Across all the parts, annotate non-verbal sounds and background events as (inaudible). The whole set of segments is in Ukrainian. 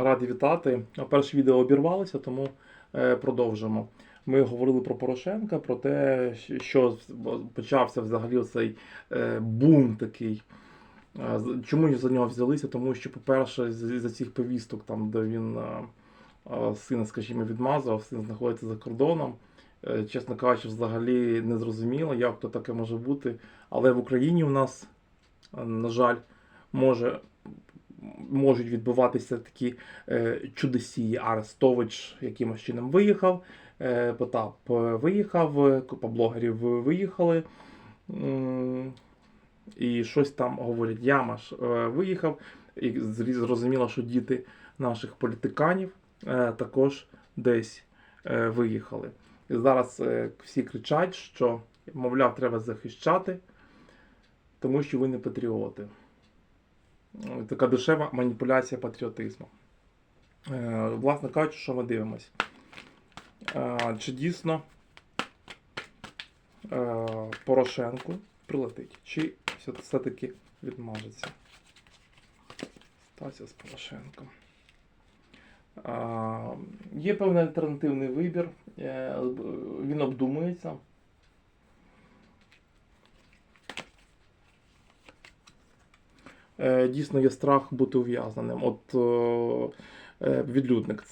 Радий вітати. Перше відео обірвалося, тому е, продовжимо. Ми говорили про Порошенка, про те, що почався взагалі цей бум такий. Е, Чому за нього взялися? Тому що, по-перше, за цих повісток, там, де він е, е, сина, скажімо, відмазав, син знаходиться за кордоном. Е, Чесно кажучи, взагалі не зрозуміло, як то таке може бути. Але в Україні у нас, е, на жаль, може, можуть відбуватися такі е, чудесі. Арестович якимось чином виїхав, е, Потап е, виїхав, купа блогерів виїхали. І щось там говорять. Ямаш виїхав, і зрозуміло, що діти наших політиканів також десь виїхали. І зараз всі кричать, що, мовляв, треба захищати, тому що ви не патріоти. Е, Така дешева маніпуляція патріотизму. Е, Власне кажучи, що ми дивимось. Е, Чи дійсно Порошенку прилетить, чи все- все-таки відмажеться? Стася з Порошенком. Є певний альтернативний вибір, він обдумується. Дійсно є страх бути ув'язненим. От е, е, відлюдник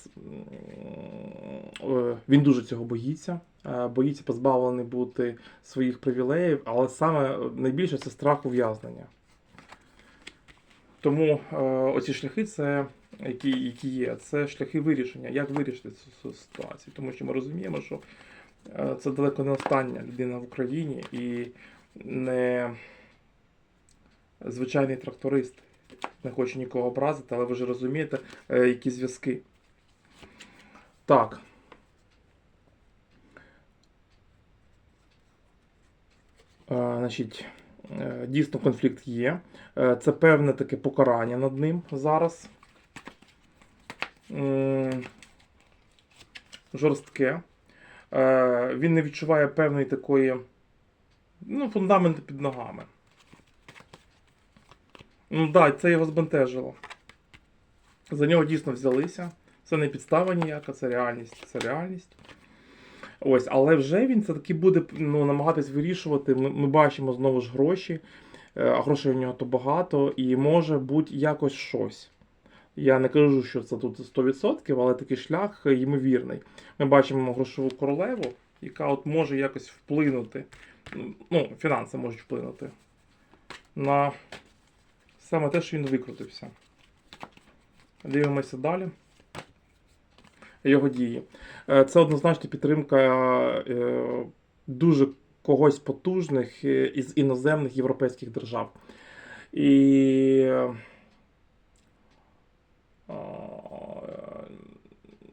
е, він дуже цього боїться, е, боїться позбавлений бути своїх привілеїв, але саме найбільше це страх ув'язнення. Тому е, оці шляхи, це які, які є, це шляхи вирішення, як вирішити цю, ситуацію. Тому що ми розуміємо, що е, це далеко не остання людина в Україні і не звичайний тракторист. Не хочу нікого образити, але ви ж розумієте, е, які зв'язки. Так. Е, значить, е, дійсно конфлікт є. Це певне таке покарання над ним зараз. Жорстке. Він не відчуває певної такої ну, фундаменту під ногами. Ну так, це його збентежило. За нього дійсно взялися. Це не підстава ніяка, це реальність. Це реальність. Ось, але вже він це таки буде ну, намагатись вирішувати. Ми, ми бачимо знову ж гроші, е, а грошей у нього то багато, і може бути якось щось. Я не кажу, що це тут 100%, але такий шлях ймовірний. Ми бачимо грошову королеву, яка от може якось вплинути. Ну, фінанси можуть вплинути на саме те, що він викрутився. Дивимося далі. Його дії. Е, Це однозначно підтримка е, дуже когось потужних е, із іноземних європейських держав. І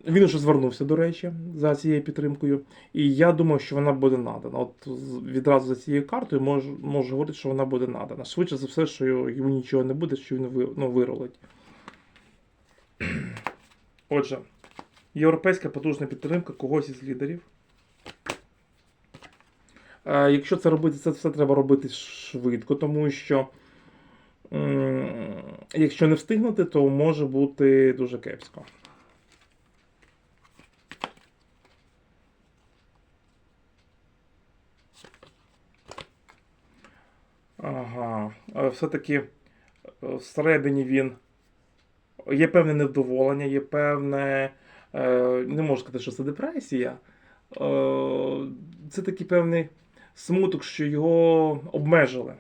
він вже звернувся, до речі, за цією підтримкою. І я думаю, що вона буде надана. От відразу за цією картою можу, можу говорити, що вона буде надана. Швидше за все, що йому нічого не буде, що він ну, виролить. (clears throat) Отже, європейська потужна підтримка когось із лідерів. Е, Якщо це робити, це все треба робити швидко, тому що якщо не встигнути, то може бути дуже кепсько. Ага, Е, все-таки е, всередині він є певне невдоволення, є певне. е, Не можу сказати, що це депресія. Це такий певний смуток, що його обмежили.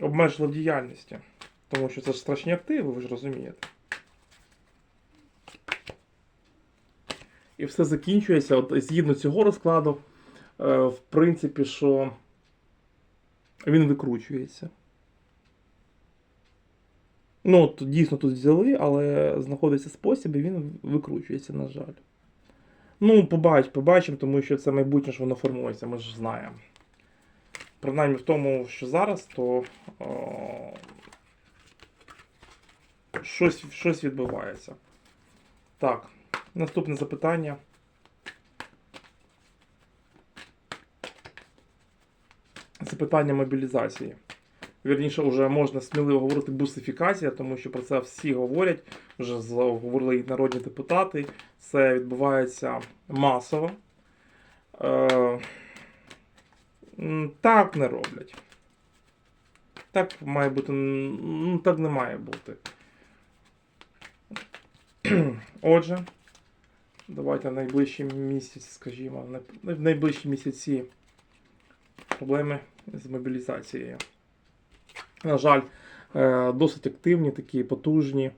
Обмежили в діяльності. Тому що це ж страшні активи, ви ж розумієте. І все закінчується. От згідно цього розкладу, в принципі, що він викручується. Ну, от, дійсно тут взяли, але знаходиться спосіб, і він викручується, на жаль. Ну, побач, побачимо, тому що це майбутнє, що воно формується, ми ж знаємо. Принаймні в тому, що зараз, то о, щось, щось відбувається. Так, наступне запитання. Запитання мобілізації. Вірніше, вже можна сміливо говорити бусифікація, тому що про це всі говорять, вже говорили і народні депутати. Це відбувається масово. Е, так не роблять. Так має бути. Ну, так не має бути. (clears throat) Отже, давайте найближчий місяць, скажімо, в найближчі місяці проблеми з мобілізацією. На жаль, е, досить активні, такі потужні,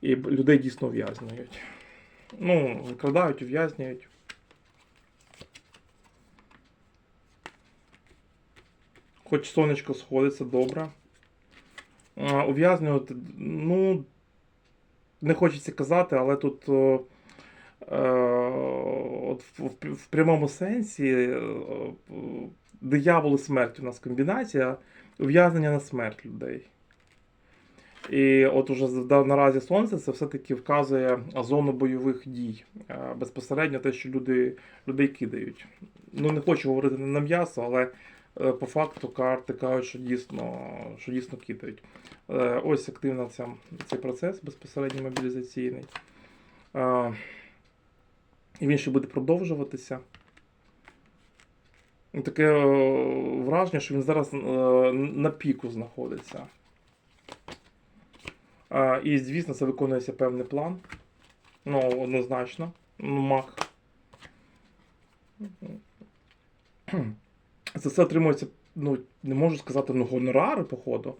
і людей дійсно ув'язнюють. Ну, викрадають, ув'язнюють. Хоч сонечко сходиться добре. Е, Ув'язнювати, ну, не хочеться казати, але тут е, от в, в, прямому сенсі е, е, диявол і смерть у нас комбінація ув'язнення на смерть людей. І от уже наразі сонце це все-таки вказує зону бойових дій. Е, Безпосередньо те, що люди, людей кидають. Ну, не хочу говорити не на м'ясо, але по факту карти кажуть, що дійсно, що дійсно кидають. Ось активно ця, цей процес безпосередньо мобілізаційний. І він ще буде продовжуватися. Таке е, враження, що він зараз е, на піку знаходиться. І, звісно, це виконується певний план. Ну, однозначно. Ну. За це отримується, ну, не можу сказати, ну, гонорари, походу.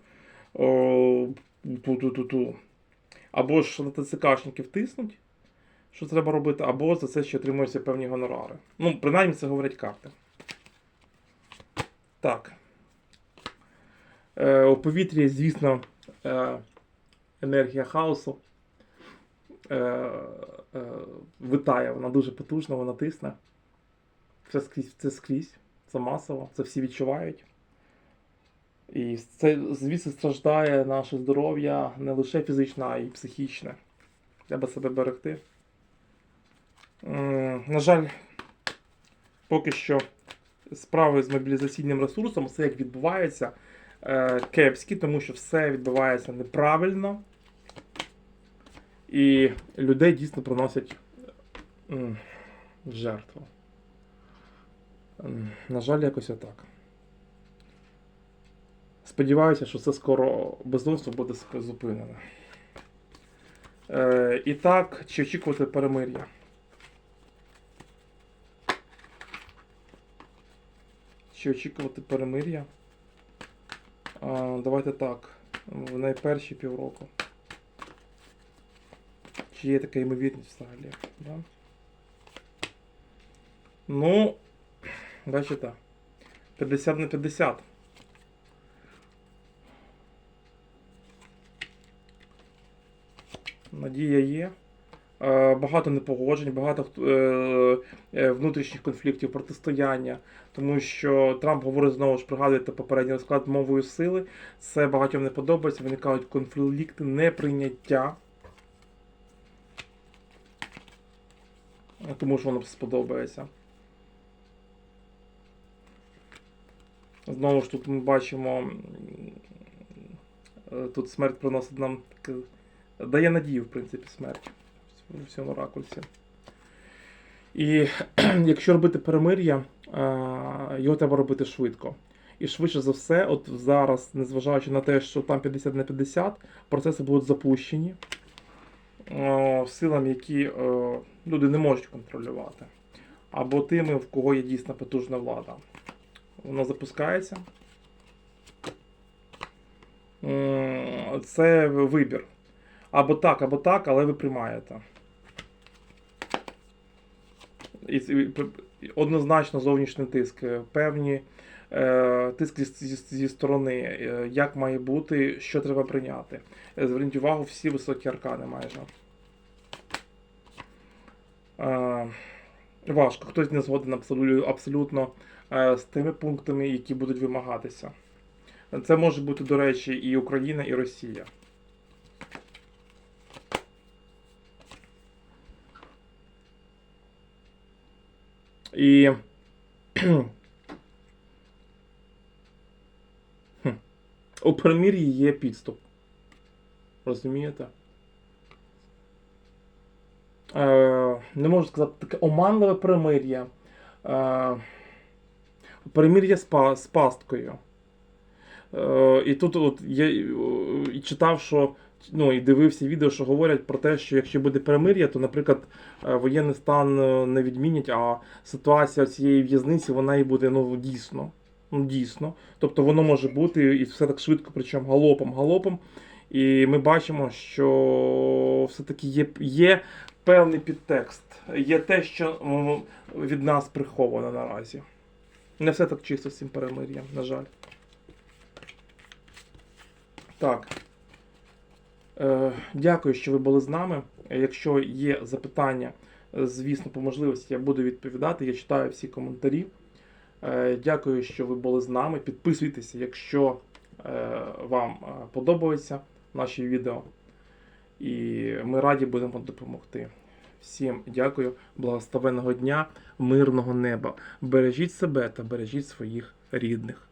Або ж на ТЦКшників тиснуть, що треба робити, або за це ще отримуються певні гонорари. Ну, принаймні це говорять карти. Так. Е, у повітрі, звісно, е, енергія хаосу. Е, е, витає, вона дуже потужна, вона тисне. Це скрізь, це скрізь, це масово, це всі відчувають. І це, звісно, страждає наше здоров'я не лише фізичне, а й психічне. Треба себе берегти. На жаль, поки що справи з мобілізаційним ресурсом, все як відбувається, е, кепські, тому що все відбувається неправильно. І людей дійсно приносять жертву. На жаль, якось отак. Сподіваюся, що це скоро бездомство буде зупинене. Е, і так, чи очікувати перемир'я? Чи очікувати перемир'я? Давайте так. В найперші півроку. Чи є така ймовірність взагалі? Да? Ну, бачите, 50 на 50. Надія є. Е, Багато непогоджень, багато е, е, внутрішніх конфліктів, протистояння. Тому що Трамп говорить знову ж пригадуєте попередній розклад мовою сили. Це багатьом не подобається, виникають конфлікти, неприйняття. Тому що воно сподобається. Знову ж тут ми бачимо. Тут смерть приносить нам таке. Дає надію, в принципі, смерть в цьому ракурсі. І (clears throat) якщо робити перемир'я, його треба робити швидко. І швидше за все, от зараз, незважаючи на те, що там 50 на 50, процеси будуть запущені силам, які е, люди не можуть контролювати. Або тими, в кого є дійсно потужна влада. Воно запускається. Це вибір. Або так, або так, але ви приймаєте. Однозначно зовнішній тиск. Певні е, тиск зі, зі, сторони, е, як має бути, що треба прийняти. Е, Зверніть увагу, всі високі аркани майже. Важко. Хтось не згоден абсолютно, з тими пунктами, які будуть вимагатися. Це може бути, до речі, і Україна, і Росія. І (clears throat) у перемир'ї є підступ. Розумієте? Е, не можу сказати таке оманливе перемир'я. Е, перемир'я з, па- з пасткою. Е, і тут от я е, читав, що ну, і дивився відео, що говорять про те, що якщо буде перемир'я, то, наприклад, е, воєнний стан е, не відмінять, а ситуація цієї в'язниці вона і буде ну, дійсно. Ну, дійсно. Тобто воно може бути і все так швидко, причому галопом, галопом. І ми бачимо, що все-таки є, є певний підтекст, є те, що від нас приховано наразі. Не все так чисто з цим перемир'ям, на жаль. Так. Е, дякую, що ви були з нами. Якщо є запитання, е, звісно, по можливості я буду відповідати. Я читаю всі коментарі. Е, дякую, що ви були з нами. Підписуйтеся, якщо вам подобаються наші відео. І ми раді будемо допомогти. Всім дякую, благословенного дня, мирного неба. Бережіть себе та бережіть своїх рідних.